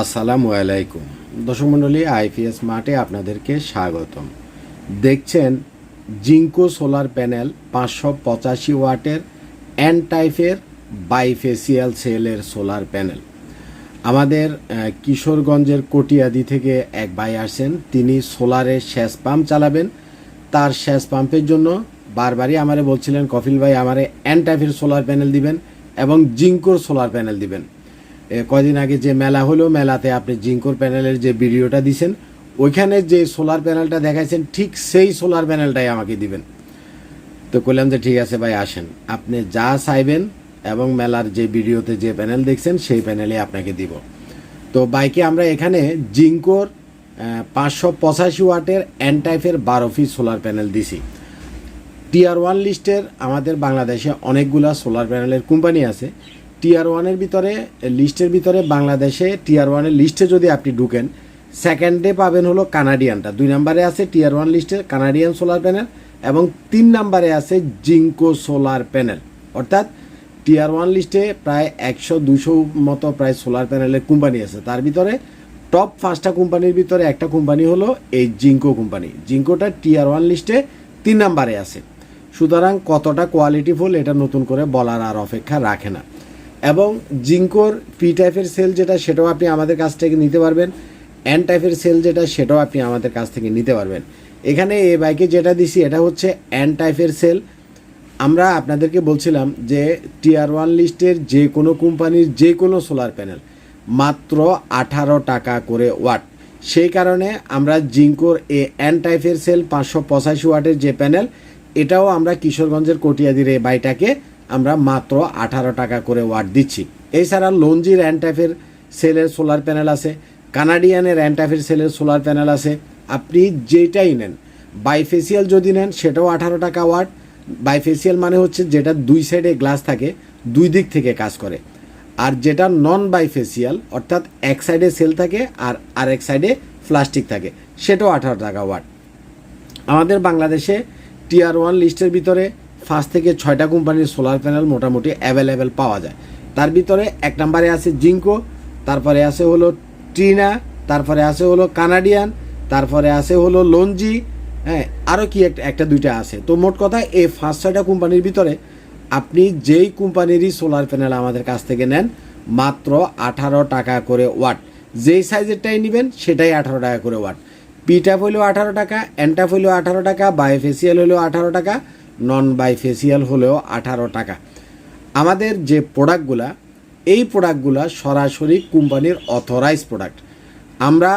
আসসালামু আলাইকুম। দর্শক মণ্ডলী, আইপিএস মাঠে আপনাদেরকে স্বাগতম। দেখছেন জিঙ্কো সোলার প্যানেল পাঁচশো পঁচাশি ওয়াটের এন টাইপের বাইফেসিয়াল সেলের সোলার প্যানেল। আমাদের কিশোরগঞ্জের কটিয়াদি থেকে এক ভাই আসেন তিনি সোলারের সেচ পাম্প চালাবেন। তার সেচ পাম্পের জন্য বারবারই আমারে বলছিলেন কফিল ভাই, আমারে এন টাইপের সোলার প্যানেল দিবেন এবং জিঙ্কোর সোলার প্যানেল দিবেন। কয়দিন আগে যে মেলা হলো, মেলাতে আপনি জিঙ্কোর প্যানেলের যে ভিডিওটা দিছেন, ওইখানে যে সোলার প্যানেলটা দেখাইছেন, ঠিক সেই সোলার প্যানেলটাই আমাকে দিবেন। তো বললাম যে ঠিক আছে ভাই, আসেন। আপনি যা চাইবেন এবং মেলার যে ভিডিওতে যে প্যানেল দেখছেন, সেই প্যানেলে আপনাকে দিব। তো বাইকে আমরা এখানে জিঙ্কোর পাঁচশো পঁচাশি ওয়াটের এন টাইপের বারো ফি সোলার প্যানেল দিছি। টিআর ওয়ান লিস্টের আমাদের বাংলাদেশে অনেকগুলা সোলার প্যানেলের কোম্পানি আছে। টিআর ওয়ানের ভিতরে লিস্টের ভিতরে বাংলাদেশে টিআর ওয়ানের লিস্টে যদি আপনি ঢুকেন সেকেন্ডে পাবেন হলো কানাডিয়ানটা দুই নম্বরে আছে টিআর ওয়ান লিস্টের কানাডিয়ান সোলার প্যানেল এবং তিন নম্বরে আছে জিঙ্কো সোলার প্যানেল অর্থাৎ টিআর ওয়ান লিস্টে প্রায় একশো দুশো মতো প্রায় সোলার প্যানেলের কোম্পানি আছে। তার ভিতরে টপ পাঁচটা কোম্পানির ভিতরে একটা কোম্পানি হলো এই জিঙ্কো কোম্পানি জিঙ্কোটা টিআর ওয়ান লিস্টে তিন নম্বরে আছে। সুতরাং কতটা কোয়ালিটিফুল এটা নতুন করে বলার আর অপেক্ষা রাখে না। এবং জিঙ্কোর পি টাইপের সেল যেটা, সেটাও আপনি আমাদের কাছ থেকে নিতে পারবেন। এন টাইপের সেল যেটা, সেটাও আপনি আমাদের কাছ থেকে নিতে পারবেন। এখানে এ বাইকে যেটা দিছি, এটা হচ্ছে এন টাইপের সেল আমরা আপনাদেরকে বলছিলাম যে টিআর ওয়ান লিস্টের যে কোনো কোম্পানির যে কোনো সোলার প্যানেল মাত্র আঠারো টাকা করে ওয়াট সেই কারণে আমরা জিঙ্কোর এ এন টাইপের সেল পাঁচশো পঁচাশি ওয়াটের যে প্যানেল এটাও আমরা কিশোরগঞ্জের কটিয়াদির এ বাইটাকে আমরা মাত্র আঠারো টাকা করে ওয়াট দিচ্ছি। এছাড়া লঞ্জি টাইপের সেলের সোলার প্যানেল আছে, কানাডিয়ানের টাইপের সেলের সোলার প্যানেল আছে। আপনি যেটাই নেন বাইফেসিয়াল যদি নেন, সেটাও আঠারো টাকা ওয়াট। বাইফেসিয়াল মানে হচ্ছে যেটা দুই সাইডে গ্লাস থাকে, দুই দিক থেকে কাজ করে। আর যেটা নন বাইফেসিয়াল অর্থাৎ এক সাইডে সেল থাকে আর আরেক সাইডে প্লাস্টিক থাকে, সেটাও আঠারো টাকা ওয়াট। আমাদের বাংলাদেশে টিআর ওয়ান লিস্টের ভিতরে ফার্স্ট থেকে ছয়টা কোম্পানির সোলার প্যানেল মোটামুটি অ্যাভেলেবেল পাওয়া যায়। তার ভিতরে এক নম্বরে আছে জিঙ্কো, তারপরে আছে হলো ট্রিনা তারপরে আছে হলো কানাডিয়ান, তারপরে আছে হলো লঞ্জি হ্যাঁ আরও কি একটা একটা দুইটা আছে। তো মোট কথা এই ফার্স্ট ছয়টা কোম্পানির ভিতরে আপনি যেই কোম্পানিরই সোলার প্যানেল আমাদের কাছ থেকে নেন, মাত্র আঠারো টাকা করে ওয়াট। যেই সাইজেরটাই নেবেন, সেটাই আঠারো টাকা করে ওয়াট। পিটাপ হলেও আঠারো টাকা এনটাপ হলেও আঠারো টাকা বায়োফেসিয়াল হলেও আঠারো টাকা নন বাইফেসিয়াল হলেও আঠারো টাকা। আমাদের যে প্রোডাক্টগুলা, এই প্রোডাক্টগুলা সরাসরি কোম্পানির অথরাইজ প্রোডাক্ট আমরা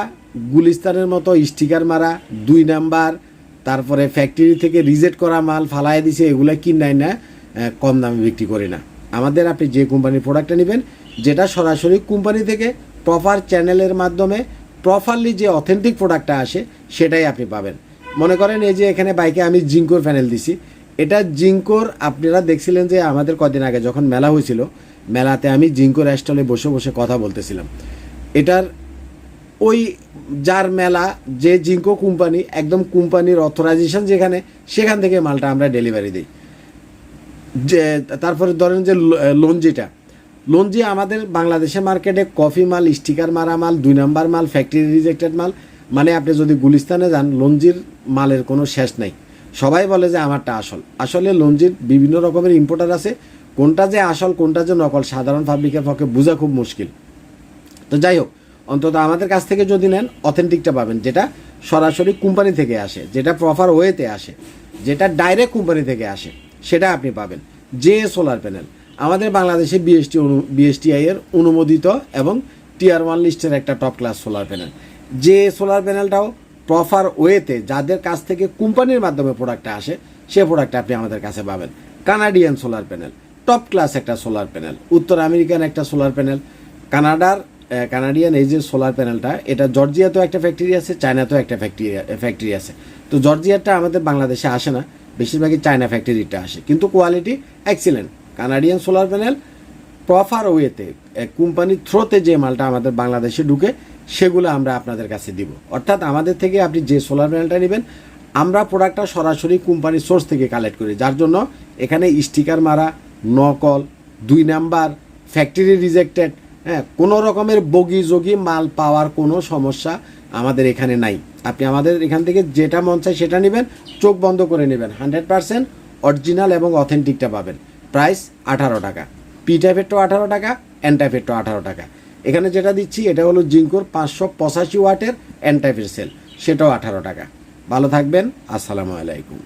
গুলিস্তানের মতো স্টিকার মারা, দুই নাম্বার, তারপরে ফ্যাক্টরি থেকে রিজেক্ট করা মাল ফালাই দিছে, এগুলো কিনাই না কম দামে বিক্রি করি না। আমাদের আপনি যে কোম্পানির প্রোডাক্টটা নেবেন, যেটা সরাসরি কোম্পানি থেকে প্রপার চ্যানেলের মাধ্যমে প্রপারলি যে অথেন্টিক প্রোডাক্টটা আসে, সেটাই আপনি পাবেন। মনে করেন এই যে এখানে বাইকে আমি জিঙ্কোর প্যানেল দিছি এটা জিঙ্কোর, আপনারা দেখছিলেন যে আমাদের কদিন আগে যখন মেলা হয়েছিল, মেলাতে আমি জিঙ্কোর স্টলে বসে বসে কথা বলতেছিলাম। এটার ওই যার মেলা, যে জিঙ্কো কোম্পানি, একদম কোম্পানির অথরাইজেশন যেখানে, সেখান থেকে মালটা আমরা ডেলিভারি দিই। যে, তারপরে ধরেন যে লঞ্জিটা। লঞ্জি আমাদের বাংলাদেশের মার্কেটে কফি মাল স্টিকার মারা মাল, দুই নাম্বার মাল ফ্যাক্টরি রিজেক্টেড মাল। মানে আপনি যদি গুলিস্তানে যান, লঞ্জির মালের কোনো শেষ নাই। সবাই বলে যে আমারটা আসল। আসলে লঞ্জির বিভিন্ন রকমের ইম্পোর্টার আছে। কোনটা যে আসল, কোনটা যে নকল, সাধারণ পাবলিকের পক্ষে বোঝা খুব মুশকিল। তো যাই হোক, অন্তত আমাদের কাছ থেকে যদি নেন অথেন্টিকটা পাবেন, যেটা সরাসরি কোম্পানি থেকে আসে, যেটা প্রপার ওয়েতে আসে, যেটা ডাইরেক্ট কোম্পানি থেকে আসে, সেটা আপনি পাবেন। যে সোলার প্যানেল আমাদের বাংলাদেশে বিএসটি অনু বিএসটিআই এর অনুমোদিত এবং টিআর ওয়ান লিস্টের একটা টপ ক্লাস সোলার প্যানেল যে সোলার প্যানেলটাও প্রপার ওয়েতে যাদের কাছ থেকে কোম্পানির মাধ্যমে প্রোডাক্টটা আসে, সে প্রোডাক্টটা আপনি আমাদের কাছে পাবেন। Canadian solar panel top class একটা সোলার প্যানেল উত্তর আমেরিকান একটা সোলার প্যানেল কানাডার কানাডিয়ান এই যে সোলার প্যানেলটা এটা জর্জিয়াতেও একটা ফ্যাক্টরি আছে চায়নাতেও একটা ফ্যাক্টরি ফ্যাক্টরি আছে। তো জর্জিয়াটা আমাদের বাংলাদেশে আসে না, বেশিরভাগই চায়না ফ্যাক্টরিটা আসে। কিন্তু quality excellent Canadian solar panel proper ওয়েতে কোম্পানির থ্রোতে যে মালটা আমাদের বাংলাদেশে ঢুকে সেগুলো আমরা আপনাদের কাছে দিব। অর্থাৎ আমাদের থেকে আপনি যে সোলার প্যানেলটা নেবেন, আমরা প্রোডাক্টটা সরাসরি কোম্পানির সোর্স থেকে কালেক্ট করি। যার জন্য এখানে স্টিকার মারা, নকল, দুই নাম্বার ফ্যাক্টরি রিজেক্টেড হ্যাঁ কোনো রকমের বগি যোগী মাল পাওয়ার কোনো সমস্যা আমাদের এখানে নাই। আপনি আমাদের এখান থেকে যেটা মন চায় সেটা নেবেন, চোখ বন্ধ করে নেবেন। হান্ড্রেড পার্সেন্ট অরিজিনাল এবং অথেন্টিকটা পাবেন। প্রাইস আঠারো টাকা পি আঠারো টাকা এন আঠারো টাকা। এখানে যেটা দিচ্ছি, এটা হলো জিঙ্কোর পাঁচশো পঁচাশি ওয়াটের এন সেল সেটাও আঠারো টাকা। ভালো থাকবেন, আসসালামু আলাইকুম।